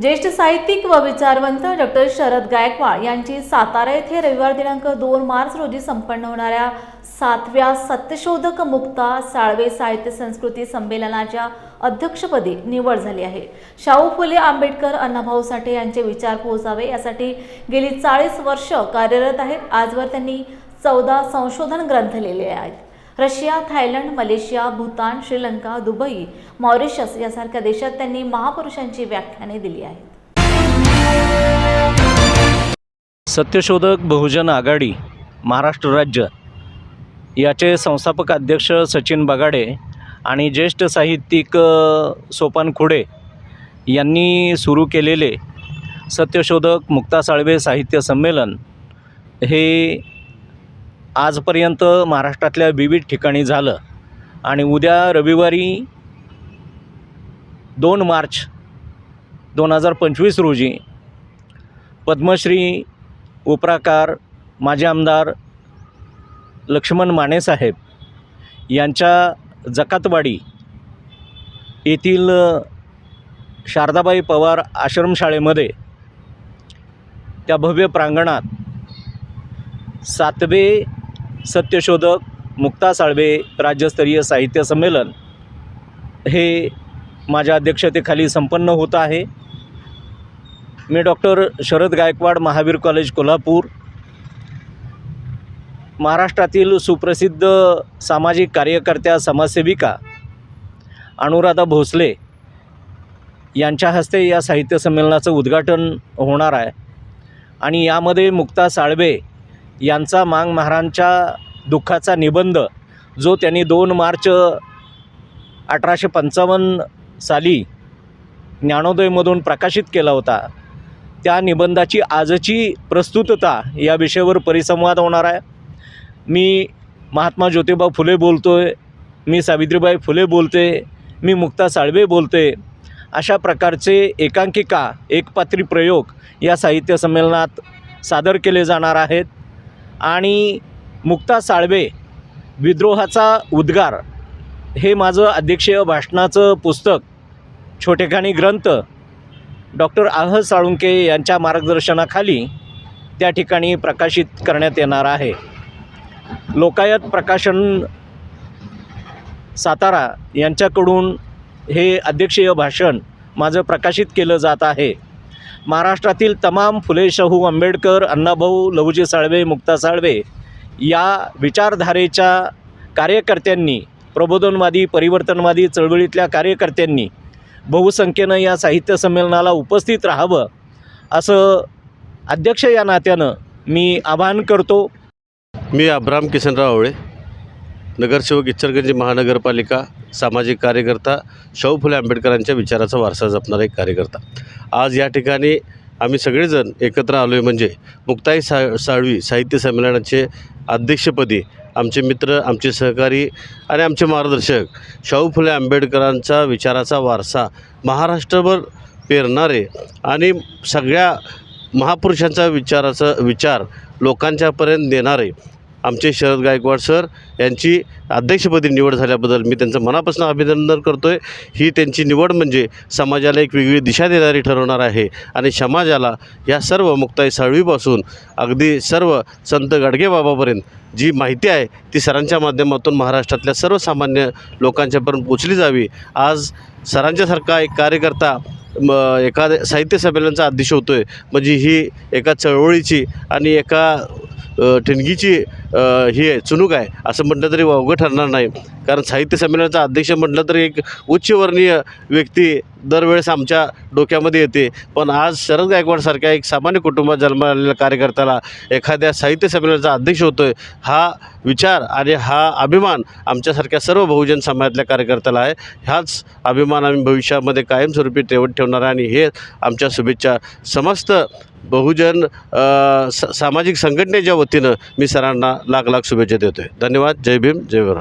ज्येष्ठ साहित्यिक व विचारवंत डॉक्टर शरद गायकवाड यांची सातारा येथे रविवार दिनांक दोन मार्च रोजी संपन्न होणाऱ्या सातव्या सत्यशोधक मुक्ता साळवे साहित्य संस्कृती संमेलनाच्या अध्यक्षपदी निवड झाली आहे. शाहू फुले आंबेडकर अण्णाभाऊ साठे यांचे विचार पोहोचावे यासाठी गेली चाळीस वर्ष कार्यरत आहेत. आजवर त्यांनी चौदा संशोधन ग्रंथ लिहिले आहेत. Russia Thailand Malaysia Bhutan Sri Lanka Dubai Mauritius यासारख्या देशात त्यांनी महापुरुषांची व्याख्याने दिली आहेत. सत्यशोधक बहुजन आघाडी महाराष्ट्र राज्य याचे संस्थापक अध्यक्ष सचिन बगाडे आणि ज्येष्ठ साहित्यिक सोपान खुडे यांनी सुरू केलेले सत्यशोधक मुक्ता साळवे साहित्य संमेलन हे आजपर्यंत महाराष्ट्रातल्या विविध ठिकाणी झालं. आणि उद्या रविवारी दोन मार्च दोन हजार पंचवीस रोजी पद्मश्री उपराकार माजी आमदार लक्ष्मण मानेसाहेब यांच्या जकातवाडी येथील शारदाबाई पवार आश्रमशाळेमध्ये त्या भव्य प्रांगणात सातवे सत्यशोधक मुक्ता साळवे राज्यस्तरीय साहित्य संमेलन हे माझ्या अध्यक्षतेखाली संपन्न होत आहे. मी डॉक्टर शरद गायकवाड महावीर कॉलेज कोल्हापूर महाराष्ट्रातील सुप्रसिद्ध सामाजिक कार्यकर्त्या समाजसेविका अनुराधा भोसले यांच्या हस्ते या साहित्य संमेलनाचं उद्घाटन होणार आहे. आणि यामध्ये मुक्ता साळवे यांचा मांग महारांच्या दुःखाचा निबंध जो त्यांनी दोन मार्च अठराशे पंचावन्न साली ज्ञानोदयमधून प्रकाशित केला होता. त्या निबंधाची आजची प्रस्तुतता या विषयावर परिसंवाद होणार आहे. मी महात्मा ज्योतिबा फुले बोलतो आहे मी सावित्रीबाई फुले बोलते मी मुक्ता साळवे बोलते. अशा प्रकारचे एकांकिका एकपात्री प्रयोग या साहित्य संमेलनात सादर केले जाणार आहेत. आणि मुक्ता साळवे विद्रोहाचा उद्गार. हे माझं अध्यक्षीय भाषणाचं पुस्तक छोटेखानी ग्रंथ डॉक्टर आह साळुंके यांच्या मार्गदर्शनाखाली त्या ठिकाणी प्रकाशित करण्यात येणार आहे. लोकायत प्रकाशन सातारा यांच्याकडून हे अध्यक्षीय भाषण माझं प्रकाशित केलं जात आहे. महाराष्ट्रातील तमाम फुले शाहू आंबेडकर अण्णाभाऊ लहुजी साळवे मुक्ता साळवे या विचारधारेच्या कार्यकर्त्यांनी प्रबोधनवादी परिवर्तनवादी चळवळीतल्या कार्यकर्त्यांनी बहुसंख्येनं या साहित्य संमेलनाला उपस्थित राहावं असं अध्यक्ष या नात्यानं मी आवाहन करतो. मी अब्राम किसनराव आवळे नगरसेवक इचलकरंजी महानगरपालिका सामाजिक कार्यकर्ता शाहू फुले आंबेडकरांच्या विचाराचा वारसा जपणारा एक कार्यकर्ता. आज या ठिकाणी आम्ही सगळेजण एकत्र आलो आहे म्हणजे मुक्ताई सा साळवी साहित्य संमेलनाचे अध्यक्षपदी आमचे मित्र आमचे सहकारी आणि आमचे मार्गदर्शक शाहू फुले आंबेडकरांचा विचाराचा वारसा महाराष्ट्रभर पेरणारे आणि सगळ्या महापुरुषांचा विचाराचा विचार लोकांच्यापर्यंत देणारे आमचे शरद गायकवाड सर यांची अध्यक्षपदी निवड झाल्याबद्दल मी त्यांचं मनापासून अभिनंदन करतो आहे ही त्यांची निवड म्हणजे समाजाला एक वेगळी दिशा देणारी ठरवणार आहे आणि समाजाला या सर्व मुक्ताई साळवीपासून अगदी सर्व संत गाडगेबाबापर्यंत जी माहिती आहे ती सरांच्या माध्यमातून महाराष्ट्रातल्या सर्वसामान्य लोकांच्यापर्यंत पोचली जावी. आज सरांच्यासारखा एक कार्यकर्ता म एखाद्या साहित्य संमेलनाचा अध्यक्ष होतो आहे म्हणजे ही एका चळवळीची आणि एका ठिणगीची ही आहे चुणूक आहे असं म्हटलं तरी वावगं ठरणार नाही. कारण साहित्य संमेलनाचा अध्यक्ष म्हटलं तरी एक उच्चवर्णीय व्यक्ती दरवेळेस आमच्या डोक्यामध्ये येते. पण आज शरद गायकवाडसारख्या एक सामान्य कुटुंबात जन्मालेल्या कार्यकर्त्याला एखाद्या साहित्य संमेलनाचा अध्यक्ष होतो आहे हा विचार आणि हा अभिमान आमच्यासारख्या सर्व बहुजन समाजातल्या कार्यकर्त्याला आहे. ह्याच अभिमान आम्ही भविष्यामध्ये कायमस्वरूपी ठेवत ठेवणार आहे आणि हे आमच्या शुभेच्छा समस्त बहुजन स सामाजिक संघटनेच्या वतीनं मी सरांना लाख लाख शुभेच्छा देतो आहे धन्यवाद. जय भीम जय भरा